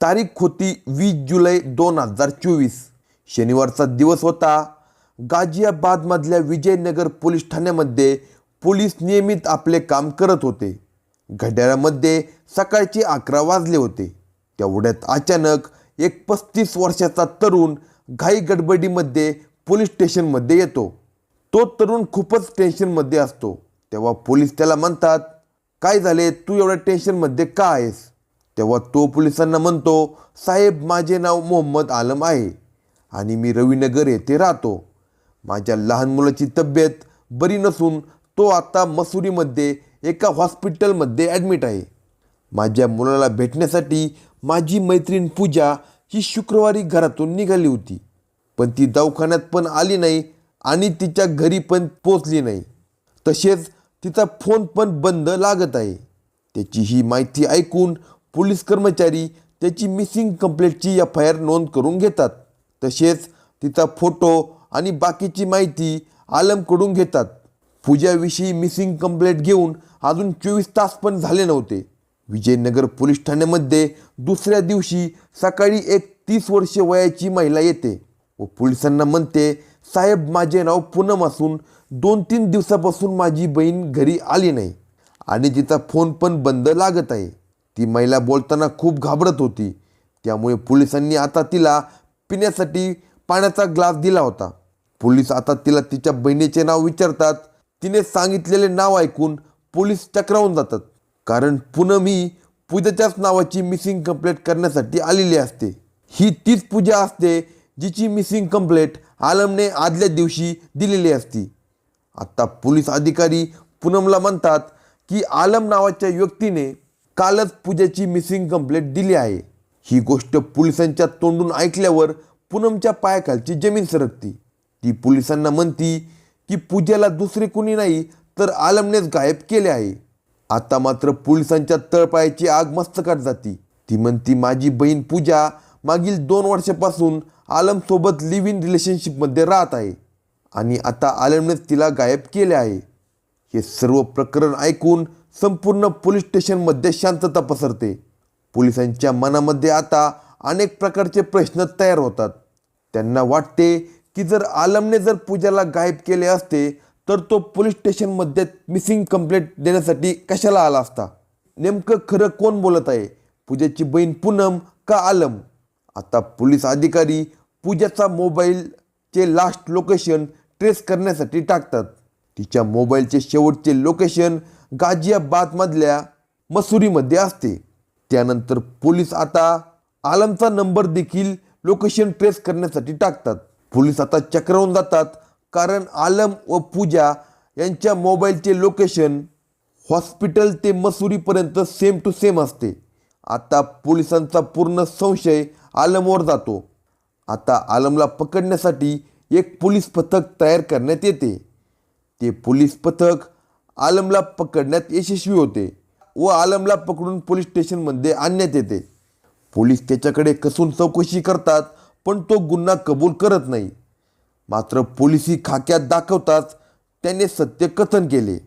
तारीख होती वीस जुलै दोन हजार चोवीस. शनिवारचा दिवस होता. गाझियाबादमधल्या विजयनगर पोलीस ठाण्यामध्ये पोलीस नियमित आपले काम करत होते. घड्याळामध्ये सकाळचे अकरा वाजले होते. तेवढ्यात अचानक एक पस्तीस वर्षाचा तरुण घाई गडबडीमध्ये पोलीस स्टेशनमध्ये येतो. तो तरुण खूपच टेन्शनमध्ये असतो. तेव्हा पोलीस त्याला म्हणतात काय झाले? तू एवढ्या टेन्शनमध्ये का आहेस? तेव्हा तो पोलिसांना म्हणतो साहेब माझे नाव मोहम्मद आलम आहे आणि मी रवीनगर येथे राहतो. माझ्या लहान मुलाची तब्येत बरी नसून तो आता मसुरीमध्ये एका हॉस्पिटलमध्ये ॲडमिट आहे. माझ्या मुलाला भेटण्यासाठी माझी मैत्रीण पूजा ही शुक्रवारी घरातून निघाली होती. पण ती दवाखान्यात पण आली नाही आणि तिच्या घरी पण पोचली नाही. तसेच तिचा फोन पण बंद लागत आहे. त्याची ही माहिती ऐकून पोलीस कर्मचारी त्याची मिसिंग कंप्लेंटची एफ आय आर नोंद करून घेतात. तसेच तिचा फोटो आणि बाकीची माहिती आलमकडून घेतात. पूजाविषयी मिसिंग कंप्लेंट घेऊन अजून चोवीस तास पण झाले नव्हते. विजयनगर पोलीस ठाण्यामध्ये दुसऱ्या दिवशी सकाळी एक तीस वर्ष वयाची महिला येते व पोलिसांना म्हणते साहेब माझे नाव पूनम असून दोन तीन दिवसापासून माझी बहीण घरी आली नाही आणि तिचा फोन पण बंद लागत आहे. ती महिला बोलताना खूप घाबरत होती. त्यामुळे पोलिसांनी आता तिला पिण्यासाठी पाण्याचा ग्लास दिला होता. पोलीस आता तिला तिच्या बहिणीचे नाव विचारतात. तिने सांगितलेले नाव ऐकून पोलीस चक्रावून जातात. कारण पूनम ही पूजाच्याच नावाची मिसिंग कंप्लेंट करण्यासाठी आलेली असते. ही तीच पूजा असते जिची मिसिंग कंप्लेंट आलमने आदल्या दिवशी दिलेली असती. आता पोलीस अधिकारी पूनमला म्हणतात की आलम नावाच्या व्यक्तीने कालच पूजाची मिसिंग कंप्लेंट दिली आहे. ही गोष्ट पोलिसांच्या तोंडून ऐकल्यावर पूनमच्या पायाखालची जमीन सरकती. ती पोलिसांना म्हणती की पूजेला दुसरे कुणी नाही तर आलमनेच गायब केले आहे. आता मात्र पोलिसांच्या तळपायाची आग मस्तकात जाती. ती म्हणती माझी बहीण पूजा मागील दोन वर्षापासून आलमसोबत लिव्ह इन रिलेशनशिपमध्ये राहत आहे आणि आता आलमनेच तिला गायब केले आहे. हे सर्व प्रकरण ऐकून संपूर्ण पोलीस स्टेशनमध्ये शांतता पसरते. पोलिसांच्या मनामध्ये आता अनेक प्रकारचे प्रश्न तयार होतात. त्यांना वाटते की जर आलमने जर पूजाला गायब केले असते तर तो पोलीस स्टेशनमध्ये मिसिंग कंप्लेंट देण्यासाठी कशाला आला असता? नेमकं खरं कोण बोलत आहे? पूजाची बहीण पूनम का आलम? आता पोलीस अधिकारी पूजाचा मोबाईलचे लास्ट लोकेशन ट्रेस करण्यासाठी टाकतात. तिच्या मोबाईलचे शेवटचे लोकेशन गाझियाबादमधल्या मसुरीमध्ये असते. त्यानंतर पोलीस आता आलमचा नंबर देखील लोकेशन ट्रेस करण्यासाठी टाकतात. पोलीस आता चक्रावून जातात कारण आलम व पूजा यांच्या मोबाईलचे लोकेशन हॉस्पिटल ते मसुरीपर्यंत सेम टू सेम असते. आता पोलिसांचा पूर्ण संशय आलमवर जातो. आता आलमला पकडण्यासाठी एक पोलीस पथक तयार करण्यात येते. ते पोलीस पथक आलमला पकडण्यात यशस्वी होते व आलमला पकडून पोलीस स्टेशनमध्ये आणण्यात येते. पोलीस त्याच्याकडे कसून चौकशी करतात पण तो गुन्हा कबूल करत नाही. मात्र पोलिसी खाक्यात दाखवताच त्याने सत्य कथन केले.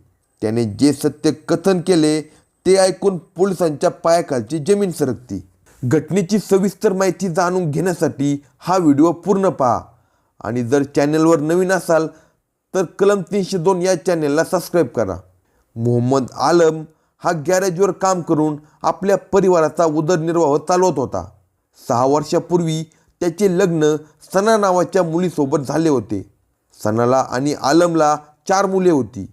त्याने जे सत्य कथन केले ते ऐकून पोलिसांच्या पायाखालची जमीन सरकती. घटनेची सविस्तर माहिती जाणून घेण्यासाठी हा व्हिडिओ पूर्ण पहा. आणि जर चॅनलवर नवीन असाल तर कलम तीनशे दोन या चॅनेलला सबस्क्राईब करा. मोहम्मद आलम हा गॅरेजवर काम करून आपल्या परिवाराचा उदरनिर्वाह चालवत होता. सहा वर्षापूर्वी त्याचे लग्न सना नावाच्या मुलीसोबत झाले होते. सनाला आणि आलमला चार मुले होती.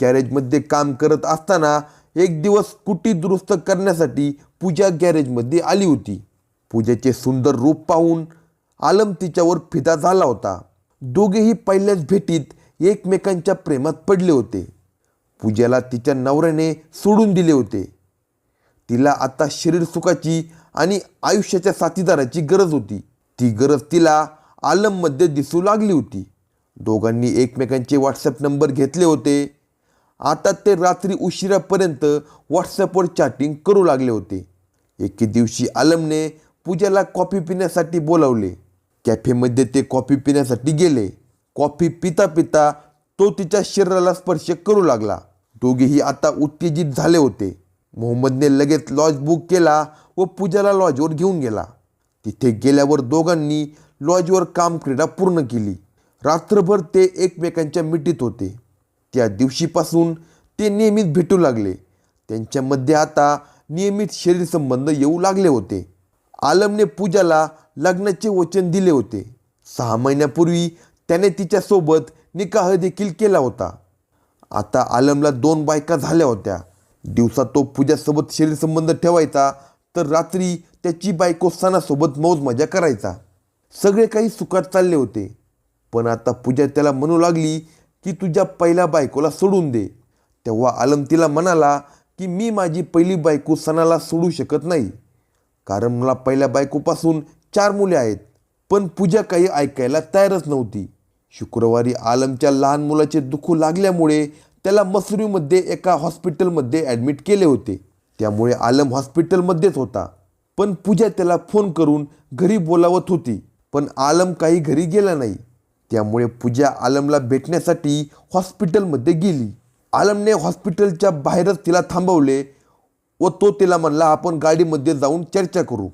गॅरेजमध्ये काम करत असताना एक दिवस कुटी दुरुस्त करण्यासाठी पूजा गॅरेजमध्ये आली होती. पूजेचे सुंदर रूप पाहून आलम तिच्यावर फिदा झाला होता. दोघेही पहिल्याच भेटीत एकमेकांच्या प्रेमात पडले होते. पूजेला तिच्या नवऱ्याने सोडून दिले होते. तिला आता शरीर सुखाची आणि आयुष्याच्या साथीदाराची गरज होती. ती गरज तिला आलममध्ये दिसू लागली होती. दोघांनी एकमेकांचे व्हॉट्सअप नंबर घेतले होते. आता ते रात्री उशिरापर्यंत व्हॉट्सअपवर चॅटिंग करू लागले होते. एके दिवशी आलमने पूजाला कॉफी पिण्यासाठी बोलावले. कॅफेमध्ये ते कॉफी पिण्यासाठी गेले. कॉफी पिता पिता तो तिच्या शरीराला स्पर्श करू लागला. दोघेही आता उत्तेजित झाले होते. मोहम्मदने लगेच लॉज बुक केला व पूजाला लॉजवर घेऊन गेला. तिथे गेल्यावर दोघांनी लॉजवर काम क्रीडा पूर्ण केली. रात्रभर ते एकमेकांच्या मिठीत होते. त्या दिवशीपासून ते नियमित भेटू लागले. त्यांच्यामध्ये आता नियमित शरीर संबंध येऊ लागले होते. आलमने पूजाला लग्नाचे वचन दिले होते. सहा महिन्यापूर्वी त्याने तिच्यासोबत निकाह देखील केला होता. आता आलमला दोन बायका झाल्या होत्या. दिवसा तो पूजासोबत शरीरसंबंध ठेवायचा तर रात्री त्याची बायको सणासोबत मौज मजा करायचा. सगळे काही सुखात चालले होते. पण आता पूजा त्याला म्हणू लागली की तुझ्या पहिल्या बायकोला सोडून दे. तेव्हा आलम तिला म्हणाला की मी माझी पहिली बायको सणाला सोडू शकत नाही. कारण मला पहिल्या बायकोपासून चार मुले आहेत पण पूजा काही ऐकायला तयारच नव्हती. शुक्रवारी आलमच्या लहान मुलाचे दुखू लागल्यामुळे त्याला मसुरीमध्ये एका हॉस्पिटलमध्ये ॲडमिट केले होते. त्यामुळे आलम हॉस्पिटलमध्येच होता. पण पूजा त्याला फोन करून घरी बोलावत होती पण आलम काही घरी गेला नाही. त्यामुळे पूजा आलमला भेटण्यासाठी हॉस्पिटलमध्ये गेली. आलमने हॉस्पिटलच्या बाहेरच तिला थांबवले व तो तिला म्हणला आपण गाडीमध्ये जाऊन चर्चा करू.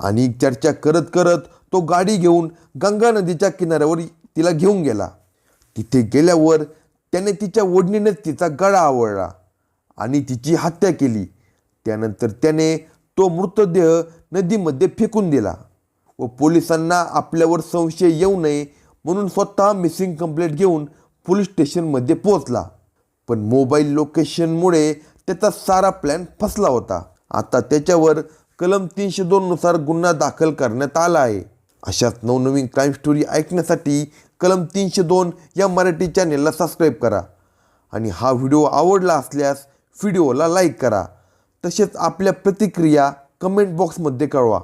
आणि चर्चा करत करत तो गाडी घेऊन गंगा नदीच्या किनाऱ्यावर तिला घेऊन गेला. तिथे गेल्यावर त्याने तिच्या ओढणीनेच तिचा गळा आवळला आणि तिची हत्या केली. त्यानंतर त्याने तो मृतदेह नदीमध्ये फेकून दिला व पोलिसांना आपल्यावर संशय येऊ नये म्हणून स्वतः मिसिंग कंप्लेंट घेऊन पोलीस स्टेशनमध्ये पोहोचला. पण मोबाईल लोकेशनमुळे त्याचा सारा प्लॅन फसला होता. आता त्याच्यावर कलम तीनशे दोननुसार गुन्हा दाखल करण्यात आला आहे. अशाच नवनवीन क्राईम स्टोरी ऐकण्यासाठी कलम तीनशे दोन या मराठी चॅनेलला सबस्क्राईब करा आणि हा व्हिडिओ आवडला असल्यास व्हिडिओला लाईक करा. तसेच आपल्या प्रतिक्रिया कमेंट बॉक्समध्ये कळवा.